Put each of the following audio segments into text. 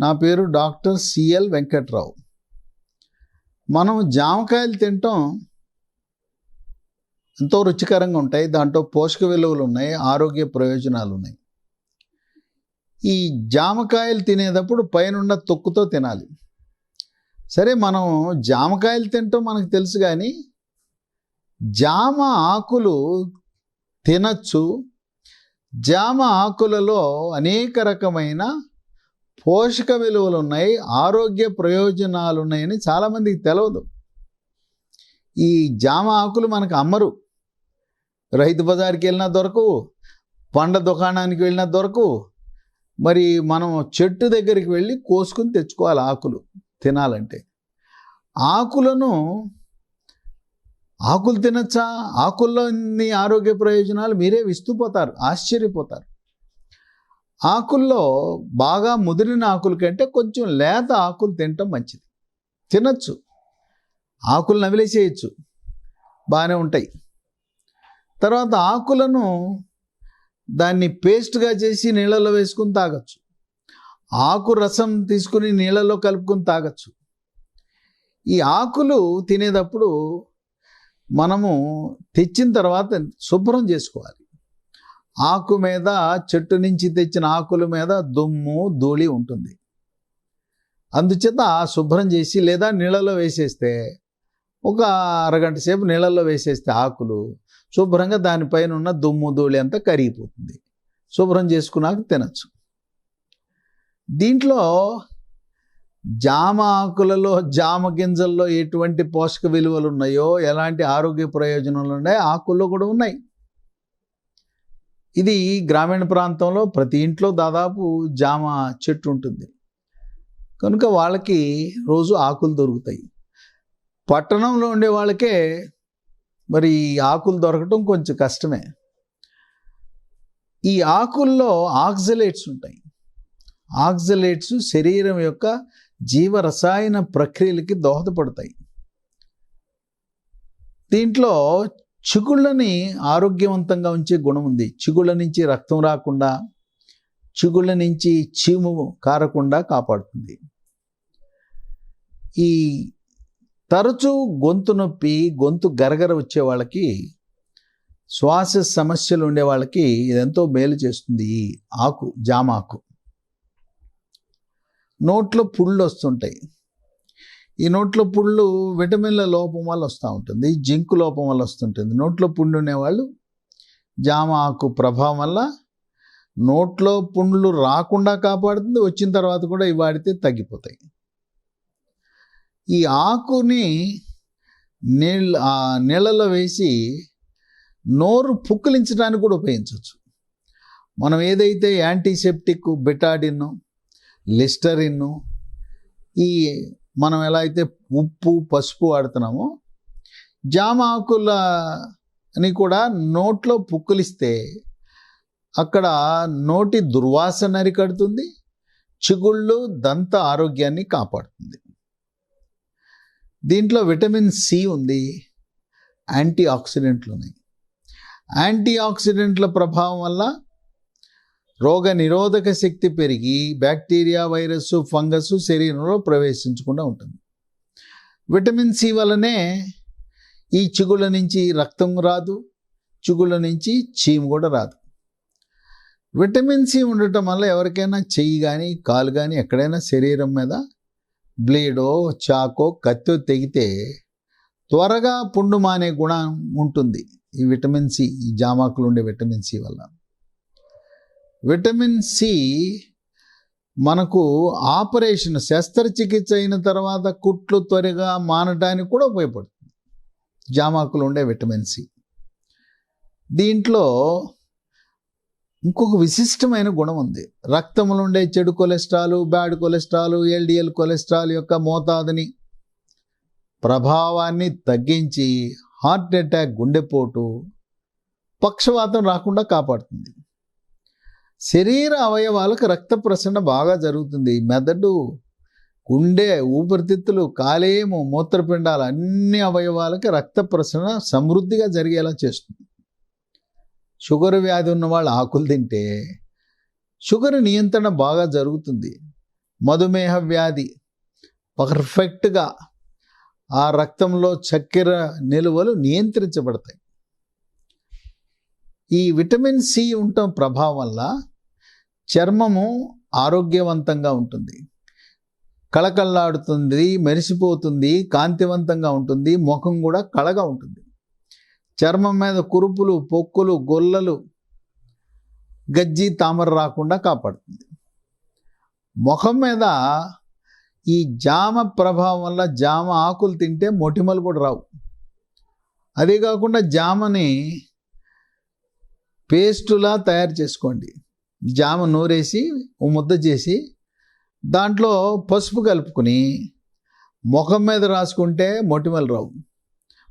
నా పేరు doctor CL Venkatrao. మనం జామకాయలు తింటాం. ఎంతో రుచికరంగా ఉంటాయి. దాంట్లో పోషక విలువలు ఉన్నాయి. ఆరోగ్య ప్రయోజనాలు ఉన్నాయి. ఈ జామకాయలు తినేటప్పుడు పైనున్న తొక్కుతో తినాలి. సరే మనం జామకాయలు తింటాం మనకు తెలుసు కానీ జామ ఆకులు తినచ్చు. జామ ఆకులలో అనేక రకమైన పోషక విలువలు ఉన్నాయి ఆరోగ్య ప్రయోజనాలు ఉన్నాయని చాలామందికి తెలియదు ఈ జామ ఆకులు మనకు అమ్మరు. రైతు బజార్కి వెళ్ళినా దొరకవు పండ్ల దుకాణానికి వెళ్ళినా దొరకవు. మరి మనం చెట్టు దగ్గరికి వెళ్ళి కోసుకుని తెచ్చుకోవాలి ఆకులు తినాలంటే. ఆకులను ఆకులు తినచ్చా? ఆకుల్లో ఆరోగ్య ప్రయోజనాలు మీరే విస్తుపోతారు ఆశ్చర్యపోతారు. ఆకుల్లో బాగా ముదిరిన ఆకుల కంటే కొంచెం లేత ఆకులు తినటం మంచిది. తినచ్చు. ఆకులు నవిలేసేయచ్చు. బాగానే ఉంటాయి. తర్వాత ఆకులను దాన్ని పేస్ట్గా చేసి నీళ్ళలో వేసుకుని తాగొచ్చు. ఆకు రసం తీసుకుని నీళ్ళలో కలుపుకొని తాగొచ్చు. ఈ ఆకులు తినేటప్పుడు మనము తెచ్చిన తర్వాత శుభ్రం చేసుకోవాలి. ఆకు మీద చెట్టు నుంచి తెచ్చిన ఆకుల మీద దుమ్ము ధూళి ఉంటుంది. అందుచేత శుభ్రం చేసి లేదా నీళ్ళలో వేసేస్తే ఒక అరగంట సేపు నీళ్ళల్లో వేసేస్తే ఆకులు శుభ్రంగా దానిపైన ఉన్న దుమ్ము ధూళి అంతా కరిగిపోతుంది. శుభ్రం చేసుకున్నాక తినచ్చు. దీంట్లో జామ ఆకులలో జామ గింజల్లో ఎటువంటి పోషక విలువలు ఉన్నాయో ఎలాంటి ఆరోగ్య ప్రయోజనాలు ఉన్నాయో ఆకుల్లో కూడా ఉన్నాయి. ఇది గ్రామీణ ప్రాంతంలో ప్రతి ఇంట్లో దాదాపు జామ చెట్టు ఉంటుంది. కనుక వాళ్ళకి రోజు ఆకులు దొరుకుతాయి. పట్టణంలో ఉండే వాళ్ళకే మరి ఈ ఆకులు దొరకటం కొంచెం కష్టమే. ఈ ఆకుల్లో ఆక్జలేట్స్ ఉంటాయి. ఆక్జలేట్స్ శరీరం యొక్క జీవ రసాయన ప్రక్రియలకి దోహదపడతాయి. దీంట్లో చిగుళ్ళని ఆరోగ్యవంతంగా ఉంచే గుణం ఉంది. చిగుళ్ళ నుంచి రక్తం రాకుండా చిగుళ్ళ నుంచి చీము కారకుండా కాపాడుతుంది. ఈ తరచూ గొంతు నొప్పి గొంతు గరగర వచ్చే వాళ్ళకి శ్వాస సమస్యలు ఉండే వాళ్ళకి ఇదెంతో మేలు చేస్తుంది ఈ ఆకు జామాకు నోట్లో పుళ్ళు వస్తుంటాయి. ఈ నోట్లో పుళ్ళు విటమిన్ల లోపం వల్ల వస్తూ ఉంటుంది. జింక్ లోపం వల్ల వస్తుంటుంది. నోట్లో పుండు ఉండేవాళ్ళు జామ ఆకు ప్రభావం వల్ల నోట్లో పుండ్లు రాకుండా కాపాడుతుంది. వచ్చిన తర్వాత కూడా ఇవి వాడితే తగ్గిపోతాయి. ఈ ఆకుని నీళ్ళ ఆ నీళ్ళలో వేసి నోరు పుక్కిలించడానికి కూడా ఉపయోగించవచ్చు. మనం ఏదైతే యాంటీసెప్టిక్ బెటాడిన్ లిస్టరిన్ ఈ మనం ఎలా అయితే ఉప్పు పసుపు వాడుతున్నామో జామ ఆకులని కూడా నోట్లో పుక్కులిస్తే అక్కడ నోటి దుర్వాసన అరికడుతుంది చిగుళ్ళు దంత ఆరోగ్యాన్ని కాపాడుతుంది. దీంట్లో విటమిన్ సి ఉంది యాంటీ ఆక్సిడెంట్లు ఉన్నాయి. యాంటీ ఆక్సిడెంట్ల ప్రభావం వల్ల రోగ నిరోధక శక్తి పెరిగి బ్యాక్టీరియా వైరస్ ఫంగస్ శరీరంలో ప్రవేశించకుండా ఉంటుంది. విటమిన్ సి వల్లనే ఈ చిగుళ్ళ నుంచి రక్తం రాదు చిగుళ్ళ నుంచి చీము కూడా రాదు. విటమిన్ సి ఉండటం వల్ల ఎవరికైనా చెయ్యి కానీ కాలు కానీ ఎక్కడైనా శరీరం మీద బ్లేడో చాకో కత్తో తెగితే త్వరగా పుండు మానే గుణం ఉంటుంది ఈ విటమిన్ సి ఈ జామాకులు ఉండే విటమిన్ సి వల్ల. విటమిన్ సి మనకు ఆపరేషన్ శస్త్రచికిత్స అయిన తర్వాత కుట్లు త్వరగా మానడానికి కూడా ఉపయోగపడుతుంది. జామాకులు ఉండే విటమిన్ సి. దీంట్లో ఇంకొక విశిష్టమైన గుణం ఉంది. రక్తంలో ఉండే చెడు cholesterol bad cholesterol LDL cholesterol యొక్క మోతాదుని ప్రభావాన్ని తగ్గించి హార్ట్ అటాక్ గుండెపోటు పక్షవాతం రాకుండా కాపాడుతుంది. శరీర అవయవాలకు రక్త ప్రసరణ బాగా జరుగుతుంది. మెదడు గుండె ఊపిరితిత్తులు కాలేయము మూత్రపిండాలు అన్ని అవయవాలకి రక్త ప్రసరణ సమృద్ధిగా జరిగేలా చేస్తుంది. షుగర్ వ్యాధి ఉన్న వాళ్ళు ఆకులు తింటే షుగర్ నియంత్రణ బాగా జరుగుతుంది. మధుమేహ వ్యాధి పర్ఫెక్ట్గా ఆ రక్తంలో చక్కెర నిలువలు నియంత్రించబడతాయి. ఈ విటమిన్ సి ఉండటం ప్రభావం వల్ల చర్మము ఆరోగ్యవంతంగా ఉంటుంది. కళకళలాడుతుంది మెరిసిపోతుంది కాంతివంతంగా ఉంటుంది ముఖం కూడా కళగా ఉంటుంది. చర్మం మీద కురుపులు పొక్కులు గొల్లలు గజ్జి తామర రాకుండా కాపాడుతుంది. ముఖం మీద ఈ జామ ప్రభావం వల్ల జామ ఆకులు తింటే మొటిమలు కూడా రావు. అదే కాకుండా జామని పేస్టులా తయారు చేసుకోండి. జామ నూరేసి ముద్ద చేసి దాంట్లో పసుపు కలుపుకుని ముఖం మీద రాసుకుంటే మొటిమలు రావు.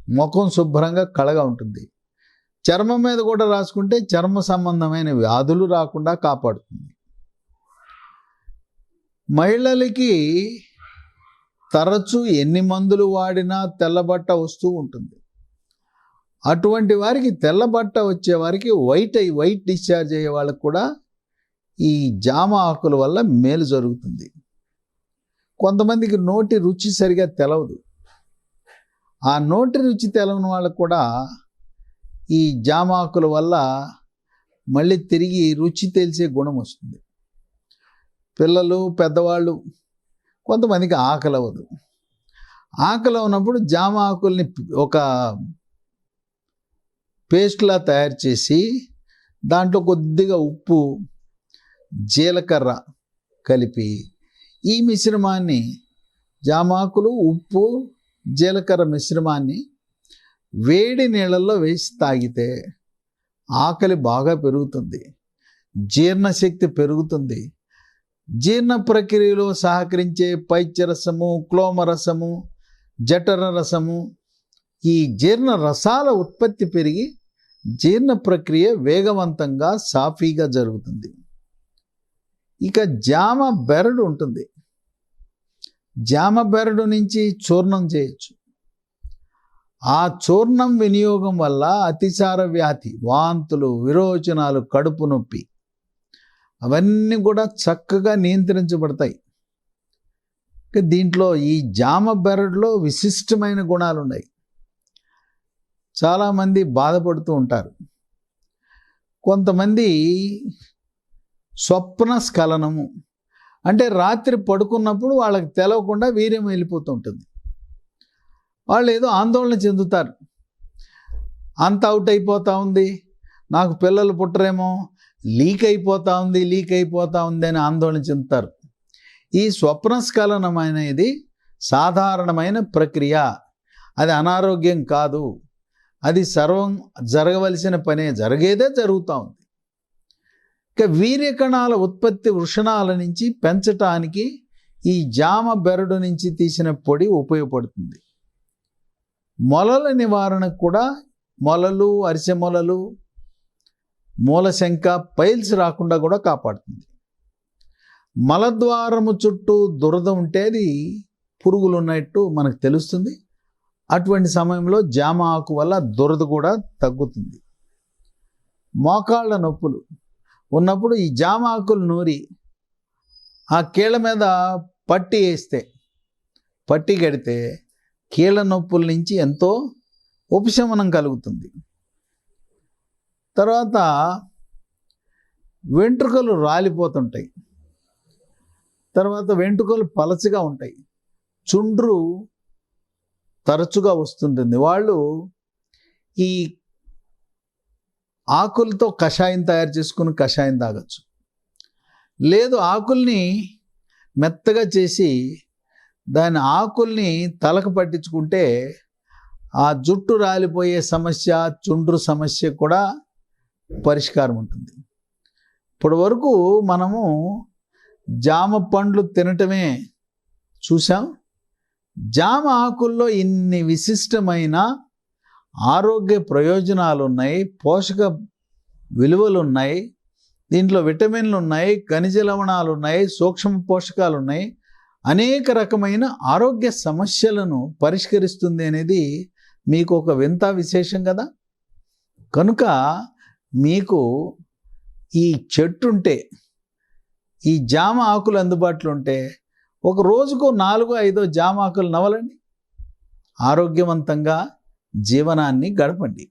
ముఖం శుభ్రంగా కళగా ఉంటుంది. చర్మం మీద కూడా రాసుకుంటే చర్మ సంబంధమైన వ్యాధులు రాకుండా కాపాడుతుంది. మహిళలకి తరచూ ఎన్ని మందులు వాడినా తెల్లబట్ట వస్తూ ఉంటుంది. అటువంటి వారికి తెల్లబట్ట వచ్చే వారికి వైట్ వైట్ డిశ్చార్జ్ అయ్యే వాళ్ళకి కూడా ఈ జామ ఆకుల వల్ల మేలు జరుగుతుంది. కొంతమందికి నోటి రుచి సరిగా తెలవదు. ఆ నోటి రుచి తెలవని వాళ్ళకు కూడా ఈ జామ ఆకుల వల్ల మళ్ళీ తిరిగి రుచి తెలిసే గుణం వస్తుంది. పిల్లలు పెద్దవాళ్ళు కొంతమందికి ఆకలి అవ్వదు. ఆకలి ఉన్నప్పుడు జామ ఆకుల్ని ఒక పేస్ట్లా తయారు చేసి దాంట్లో కొద్దిగా ఉప్పు జీలకర్ర కలిపి ఈ మిశ్రమాన్ని జామాకులు ఉప్పు జీలకర్ర మిశ్రమాన్ని వేడి నీళ్ళల్లో వేసి తాగితే ఆకలి బాగా పెరుగుతుంది జీర్ణశక్తి పెరుగుతుంది. జీర్ణ ప్రక్రియలో సహకరించే పైత్యరసము క్లోమరసము జఠర రసము ఈ జీర్ణ రసాల ఉత్పత్తి పెరిగి జీర్ణ ప్రక్రియ వేగవంతంగా సాఫీగా జరుగుతుంది. ఇక జామ బెరడు ఉంటుంది. జామ బెరడు నుంచి చూర్ణం చేయొచ్చు. ఆ చూర్ణం వినియోగం వల్ల అతిసార వ్యాధి వాంతులు విరోచనాలు కడుపు నొప్పి అవన్నీ కూడా చక్కగా నియంత్రించబడతాయి. ఇక దీంట్లో ఈ జామ బెరడులో విశిష్టమైన గుణాలు ఉన్నాయి. చాలామంది బాధపడుతూ ఉంటారు. కొంతమంది స్వప్న స్ఖలనము. అంటే రాత్రి పడుకున్నప్పుడు వాళ్ళకి తెలవకుండా వీర్యం వెళ్ళిపోతూ ఉంటుంది వాళ్ళు ఏదో ఆందోళన చెందుతారు. అంత అవుట్ అయిపోతూ ఉంది. నాకు పిల్లలు పుట్టరేమో. లీక్ అయిపోతూ ఉంది లీక్ అయిపోతూ ఉంది అని ఆందోళన చెందుతారు. ఈ స్వప్నస్ఖలనం అనేది సాధారణమైన ప్రక్రియ. అది అనారోగ్యం కాదు. అది సర్వం జరగవలసిన పనే జరిగేదే జరుగుతూ ఉంది. ఇక వీర్యకణాల ఉత్పత్తి వృషణాల నుంచి పెంచటానికి ఈ జామ బెరడు నుంచి తీసిన పొడి ఉపయోగపడుతుంది. మొలల నివారణకు కూడా మొలలు అరిసె మొలలు మూలశంక పైల్స్ రాకుండా కూడా కాపాడుతుంది. మలద్వారము చుట్టూ దురద ఉంటే అది పురుగులు ఉన్నట్టు మనకు తెలుస్తుంది. అటువంటి సమయంలో జామ ఆకు వల్ల దురద కూడా తగ్గుతుంది. మోకాళ్ళ నొప్పులు ఉన్నప్పుడు ఈ జామ ఆకులు నూరి ఆ కీళ్ళ మీద పట్టి వేస్తే పట్టి కడితే కీళ్ళ నొప్పుల నుంచి ఎంతో ఉపశమనం కలుగుతుంది. తర్వాత వెంట్రుకలు రాలిపోతుంటాయి. తర్వాత వెంట్రుకలు పలచగా ఉంటాయి. చుండ్రు తరచుగా వస్తుంటుంది. వాళ్ళు ఈ ఆకులతో కషాయం తయారు చేసుకుని కషాయం తాగొచ్చు. లేదు ఆకుల్ని మెత్తగా చేసి దాని ఆకుల్ని తలకు పట్టించుకుంటే ఆ జుట్టు రాలిపోయే సమస్య చుండ్రు సమస్య కూడా పరిష్కారం ఉంటుంది. ఇప్పటి వరకు మనము జామ పండ్లు తినటమే చూసాం జామ ఆకుల్లో ఇన్ని విశిష్టమైన ఆరోగ్య ప్రయోజనాలు ఉన్నాయి పోషక విలువలు ఉన్నాయి దీంట్లో విటమిన్లు ఉన్నాయి ఖనిజ లవణాలు ఉన్నాయి సూక్ష్మ పోషకాలు ఉన్నాయి అనేక రకమైన ఆరోగ్య సమస్యలను పరిష్కరిస్తుంది అనేది మీకు ఒక వింత విశేషం కదా? కనుక మీకు ఈ చెట్టు ఉంటే ఈ జామ ఆకులు అందుబాటులో ఉంటే ఒక రోజుకు నాలుగు ఐదో జామ ఆకులు నవలండి. ఆరోగ్యవంతంగా జీవనాన్ని గడపండి.